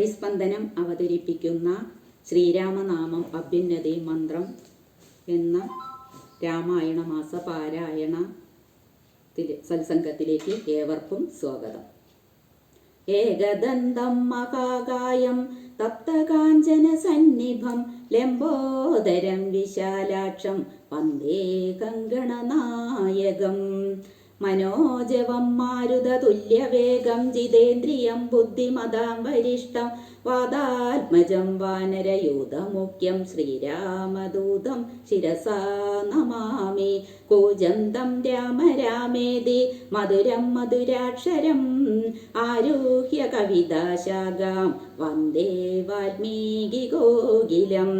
കളരിസ്പന്ദനം അവതരിപ്പിക്കുന്ന ശ്രീരാമനാമം അഭ്യുന്നതി മന്ത്രം എന്ന രാമായണ മാസ പാരായണ സത്സംഗത്തിലേക്ക് ഏവർക്കും സ്വാഗതം. ഏകദന്തം മഹാകായം തപ്തകാഞ്ചന സന്നിഭം ലംബോദരം വിശാലാക്ഷം വന്ദേ കങ്കണനായകം മനോജവം മാരുത തുല്യവേഗം ജിതേന്ദ്രിയം ബുദ്ധിമതാം വരിഷ്ടം വാദാത്മജം വാനരയൂതമുഖ്യം ശ്രീരാമദൂതം ശിരസാ നമാമി. കൂജന്തം രാമ രാമേതി മധുരം മധുരാക്ഷരം ആരുഹ്യ കവിതാശാഖാം വന്ദേ വാൽമീകി കോകിലം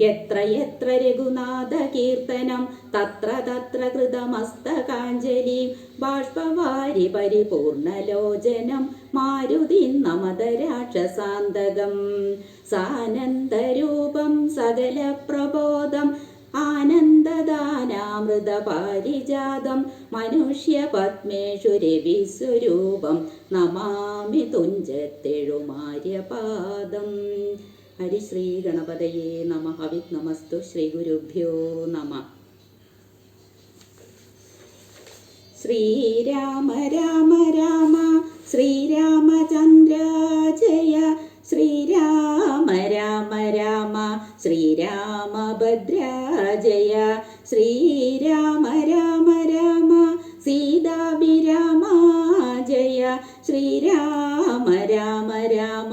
എത്ര എത്ര രഘുനാഥ കീർത്തനം തത്ര തത്ര കൃതമസ്തകാഞ്ജലി ബാഷ്പവാരി പരിപൂർണലോചനം മാരുതി നമത രാക്ഷസാന്തകം സാനന്ദരൂപം സകല പ്രബോധം ആനന്ദദാനാമൃത പാരിജാതം മനുഷ്യ പത്മേഷു രവിസ്വരൂപം നമാമി തുഞ്ചത്തെഴുമാര്യപാദം. ഹരിശ്രീ ഗണപതയേ നമ. ഹവിത് നമസ്തു ശ്രീ ഗുരുഭ്യോ നമ. ശ്രീരാമ രാമ രാമ ശ്രീരാമചന്ദ്ര ജയ ശ്രീരാമ രാമ രാമ ശ്രീരാമഭദ്ര ജയ ശ്രീരാമ രാമ രാമ സീതാഭിരാമ ജയ ശ്രീരാമ രാമ രാമ.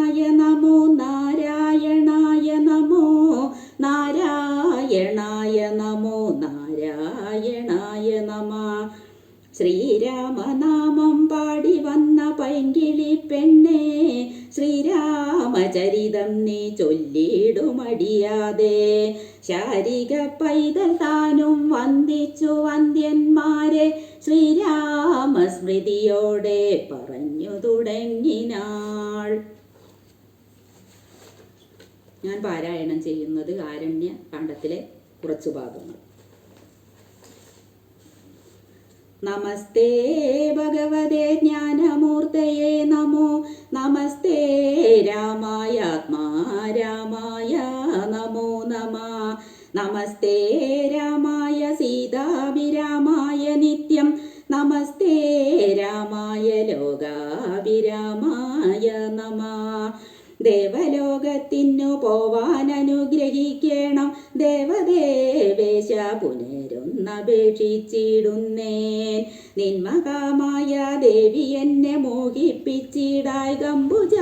ശ്രീരാമചരിതം നീ ചൊല്ലിടുമടിയാതെ ശാരിക പൈതൽ താനും വന്ദിച്ചു വന്ദ്യന്മാരെ. ശ്രീരാമസ്മൃതിയോടെ പറഞ്ഞു തുടങ്ങിനാൾ. ഞാൻ പാരായണം ചെയ്യുന്നത് ആരണ്യ കാണ്ഡത്തിലെ കുറച്ചു ഭാഗങ്ങൾ. നമസ്തേ ഭഗവതേ ജ്ഞാനമൂർത്തയേ നമോ. നമസ്തേ രാമായ രാമായ നമോ നമ. നമസ്തേ രാമായ സീതാഭിരാമായ നിത്യം. നമസ്തേ രാമായ ലോകാഭിരാമായ നമ. ദേവലോകത്തിനു പോവാൻ അനുഗ്രഹിക്കണം. ദേവദേവേശ പുനരൊന്നപേക്ഷിച്ചിടുന്നേൻ. നിന്മകാമായ ദേവി എന്നെ മോഹിപ്പിച്ചിടായി. ഗംബുജ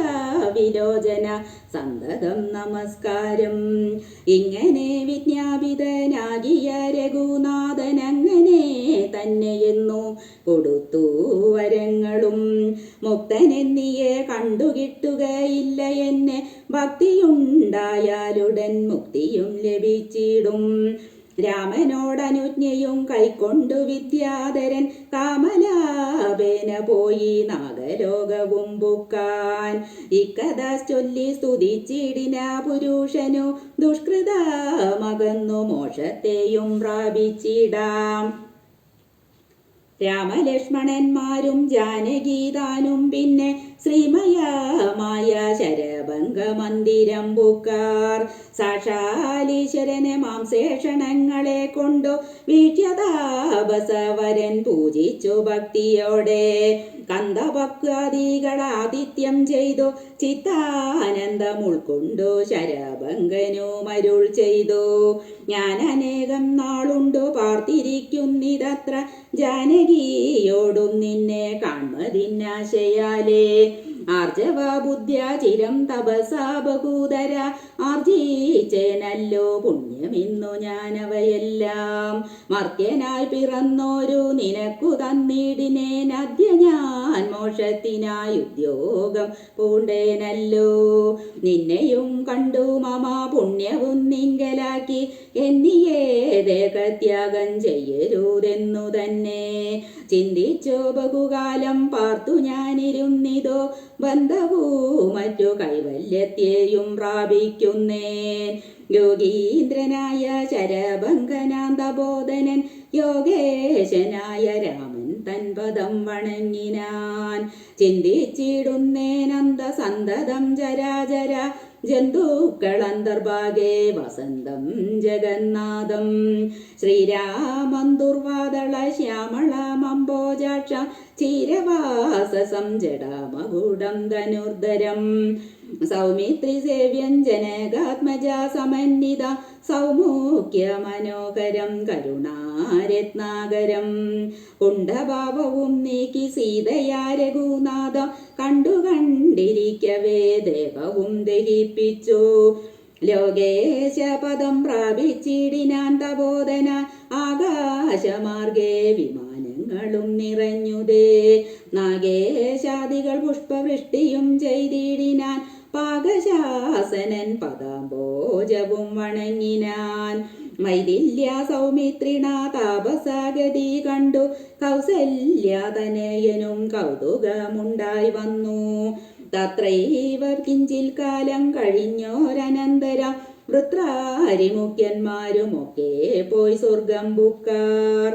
വിലോചന സന്തതം നമസ്കാരം. ഇങ്ങനെ വിജ്ഞാപിതനാകിയ രഘുനാഥൻ അങ്ങനെ തന്നെയെന്നു കൊടുത്തു മുക്തനെന്നിയെ കണ്ടുകിട്ടുകയില്ല എന്നെ. ഭക്തിയുണ്ടായാലുടൻ മുക്തിയും ലഭിച്ചിടും. രാമനോടനുജ്ഞയും കൈക്കൊണ്ടു വിദ്യാധരൻ കാമലാപേന പോയി നാഗലോകവും ബുക്കാൻ ഇക്കഥ ചൊല്ലി സ്തുതിച്ചിടിന പുരുഷനു ദുഷ്കൃതമകന്നു മോക്ഷത്തെയും പ്രാപിച്ചിടാം. രാമലക്ഷ്മണന്മാരും ജാനകീതാനും പിന്നെ ശ്രീമയമായ ശരഭംഗമന്ദിരം പൂക്കാർ സാക്ഷാലീശ്വരനെ മാംസേഷണങ്ങളെ കൊണ്ടു വീക്ഷ്യതാപസവരൻ പൂജിച്ചു ഭക്തിയോടെ കന്ദഭക്വാദികൾ ആദിത്യം ചെയ്തു ചിത്താനന്ദം ഉൾക്കൊണ്ടു ശരഭംഗനു മരുൾ ചെയ്തു. ഞാൻ അനേകം നാളുണ്ടു പാർത്തിരിക്കുന്നിതത്ര ജാനകിയോടും നിന്നെ കാൺമതിന്നാശയാലേ ആർജവ ബുദ്ധ്യ ചിരം തപസാ ബഹൂതര. ആർജീച്ചേനല്ലോ പുണ്യമിന്നു ഞാനവയെല്ലാം. മർത്യനായി പിറന്നോരു നിനക്കു തന്നിടിനേനദ്യ ഞാൻ മോക്ഷത്തിനായി ഉദ്യോഗം പൂണ്ടേനല്ലോ. നിന്നെയും കണ്ടു മമ പുണ്യവും നിങ്കലാക്കി. എന്നിയേ ദേഹത്യാഗം ചെയ്യരുതെന്നു തന്നെ. ചിന്തിച്ചോ ബഹുകാലം പാർത്തു ഞാനിരുന്നിതോ? ബന്ധവൂ മറ്റു കൈവല്യത്തെയും പ്രാപിക്കുന്നേൻ. യോഗീന്ദ്രനായ ശരഭംഗനാന്തബോധനൻ യോഗേശനായ രാമൻ തൻ പദം വണങ്ങിനാൻ ചിന്തിച്ചിടുന്നേനന്ത സന്തതം ജരാജര ജന്തുക്കളന്തർഭാഗേ വസന്തം ജഗന്നാഥം. ശ്രീരാമം ദുർവാദള ശ്യാമള മമ്പോജാക്ഷ ചീരവാസസം ജടാമകൂടം ധനുർധരം. സൗമിത്രി സേവ്യം ജനകാത്മജ സമന്വിത സൗമുഖ്യ മനോഹരം കരുണാരത്നാകരം കുണ്ടഭാവവും നീക്കി സീതയാ രഘുനാഥം കണ്ടു കണ്ടിരിക്കവേ ദേവവും ദഹിപ്പിച്ചു. ലോകേശപദം പ്രാപിച്ചിടിനാൻ തബോധന ആകാശമാർഗേ വിമാനങ്ങളും നിറഞ്ഞുതേ നാഗേശാദികൾ പുഷ്പവൃഷ്ടിയും ചെയ്തിടിനാൻ പാകശാസനൻ പദാംബോജവും വണങ്ങിനാൻ. മൈതില്യ സൗമിത്രിണ താപസാഗതി കണ്ടു. കൗസല്യാതനയനും കൗതുകമുണ്ടായി വന്നു. തത്രൈവ കിഞ്ചിൽ കാലം കഴിഞ്ഞോരനന്തരം വൃത്രാരിമുഖ്യന്മാരുമൊക്കെ പോയി സ്വർഗം ബുക്കാർ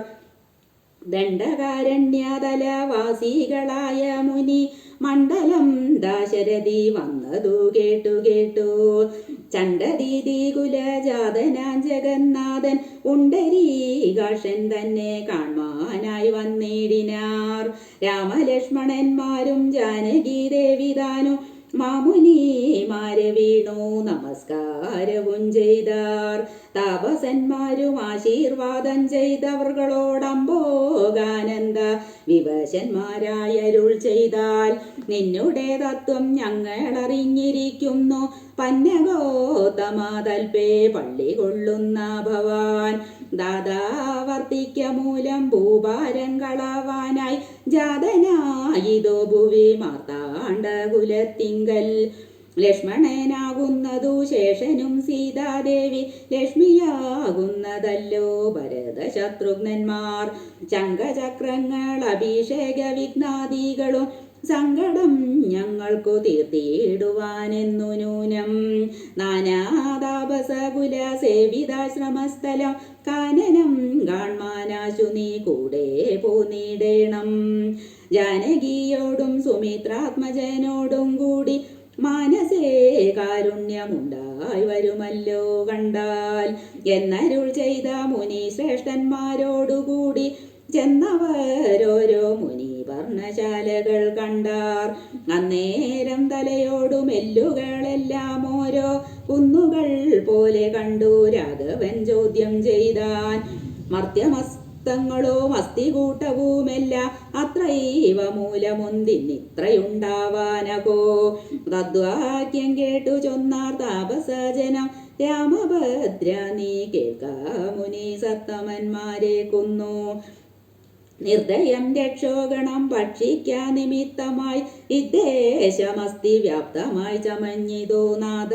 ദണ്ഡകാരണ്യതലവാസികളായ മുനി മണ്ഡലം ദാശരഥി വന്നതു കേട്ടു കേട്ടു. ചണ്ഡദീതി കുലജാതനാൻ ജഗന്നാഥൻ ഉണ്ടരീകാഷൻ തന്നെ കാണാനായി വന്നിടിനാർ. രാമലക്ഷ്മണന്മാരും ജാനകി ദേവിതാനും മാമുനിമാരെ വീണു നമസ്കാരവും ചെയ്താർ. താപസന്മാരും ആശീർവാദം ചെയ്തവർകളോടമ്പോകാനന്ദ വിവശന്മാരായരുൾ ചെയ്താൽ നിന്നുടെ തത്വം ഞങ്ങൾ അറിഞ്ഞിരിക്കുന്നു പന്നഗോതമാതൽപേ പള്ളി കൊള്ളുന്ന ഭവാൻ ദാതാവർത്തിക്ക മൂലം ഭൂഭാരം കളവാനായി ജാതനായിതോ ഭുവി മാർത്താണ്ട കുലത്തിങ്കൽ ലക്ഷ്മണനാകുന്നതു ശേഷനും സീതാദേവി ലക്ഷ്മിയാകുന്നതല്ലോ ഭരത ശത്രുഘ്നന്മാർ ശംഖചക്രങ്ങൾ അഭിഷേക വിഘ്നാദികളും സങ്കടം ഞങ്ങൾക്കു തീർത്തിയിടുവാനെന്നു നൂനം. നാനാതാപസകുല സേവിതാശ്രമസ്ഥലം കാനനം കാൺമാനാശു നീ കൂടെ പോന്നിടേണം. ജാനകിയോടും സുമിത്രാത്മജനോടും കൂടി മാനസേ കാരുണ്യമുണ്ടായി വരുമല്ലോ കണ്ടാൽ. എന്നരുൾ ചെയ്ത മുനി ശ്രേഷ്ഠന്മാരോടുകൂടി ചെന്നവരോരോ മുനി വർണശാലകൾ കണ്ടാർ. അന്നേരം തലയോടു മെല്ലുകളെല്ലാം ഓരോ കുന്നുകൾ പോലെ കണ്ടു രാഘവൻ ചോദ്യം ചെയ്താൻ. മർത്യമസ്തങ്ങളോ മസ്തികൂട്ടവുമെല്ലാം അത്രൈവ മൂലമൊന്തിന്നിത്രയുണ്ടാവാനകോ തദ്വാക്യം കേട്ടു ചൊന്നാർ താപസജനം. രാമഭദ്ര നീ കേൾക്കാമുനി സത്തമന്മാരെ കൊന്നു. നിർദ്ദയം രക്ഷോഗണം ഭക്ഷിക്കാൻ നിമിത്തമായി ഇദ്ദേശമസ്തി വ്യാപ്തമായി ചമഞ്ഞിതോ നാഥ.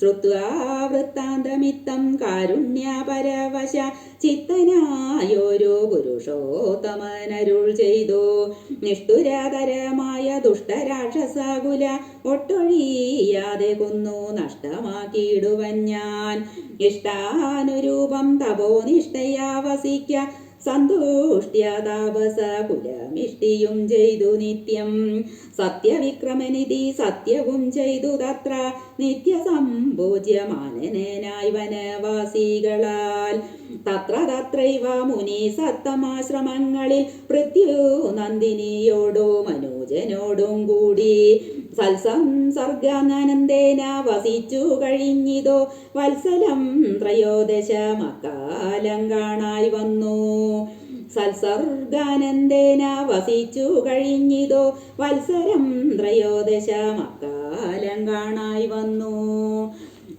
ശ്രുത്വാവൃത്താന്തമിത്തം കാരുണ്യപരവശ ചിത്തനായോരോ പുരുഷോത്തമനരുൾ ചെയ്തു. നിഷ്ഠുരതരമായ ദുഷ്ടരാക്ഷസകുല ഒട്ടൊഴിയാതെ കൊന്നു നഷ്ടമാക്കിയിടുവൻ ഞാൻ. ഇഷ്ടാനുരൂപം തപോനിഷ്ഠയാ വസിക്ക സന്തുഷ്ട്യ താപസ കുലമിഷ്ടിയും ചെയ്തു നിത്യം. സത്യവിക്രമനിധി സത്യവും ചെയ്തു തത്ര നിത്യസംഭോജ്യമാനനായി വനവാസികളാൽ തത്ര തത്രൈവ മുനി സത്തമാശ്രമങ്ങളിൽ പൃഥ്വു നന്ദിനിയോടോ മനോജനോടും കൂടി സൽസംസർഗാനന്ദേന വസിച്ചു കഴിഞ്ഞിതോ. വത്സലം ത്രയോദശ മക്കാലം കാണായി വന്നു. സൽസർഗാനന്ദേന വസിച്ചു കഴിഞ്ഞിതോ. വത്സരം ത്രയോദശ മക്കാലം കാണായി വന്നു.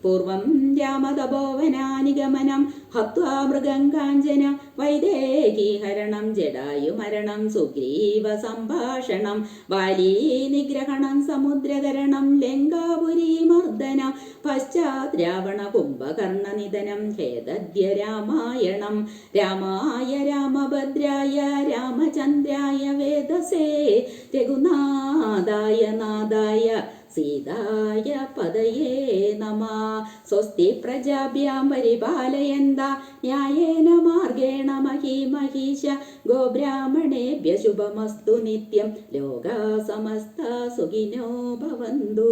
പൂർവം രാമതപോവനാനിഗമനം. ഹത്വാ മൃഗം കാഞ്ചന വൈദേഹീഹരണം ജടായുമരണം സുഗ്രീവ സംഭാഷണം വാലീ നിഗ്രഹണം സമുദ്രതരണം ലങ്കാപുരി മർദ്ദനം പശ്ചാത് രാവണ കുംഭകർണ നിധനം ഖേദദ്യ രാമായണം രാമായ രാമഭദ്രായ രാമചന്ദ്രായ വേദസേ രഘുനാഥായ നാഥായ സീതായ പദയേ നമ. സ്വസ്തി പ്രജാഭ്യാം പരിപാലയന്ത ന്യായേന മാർഗേണ മഹീ മഹീശ. ഗോബ്രാഹ്മണേഭ്യ ശുഭമസ്തു നിത്യം. ലോകാ സമസ്ത സുഖിനോ ഭവന്തു.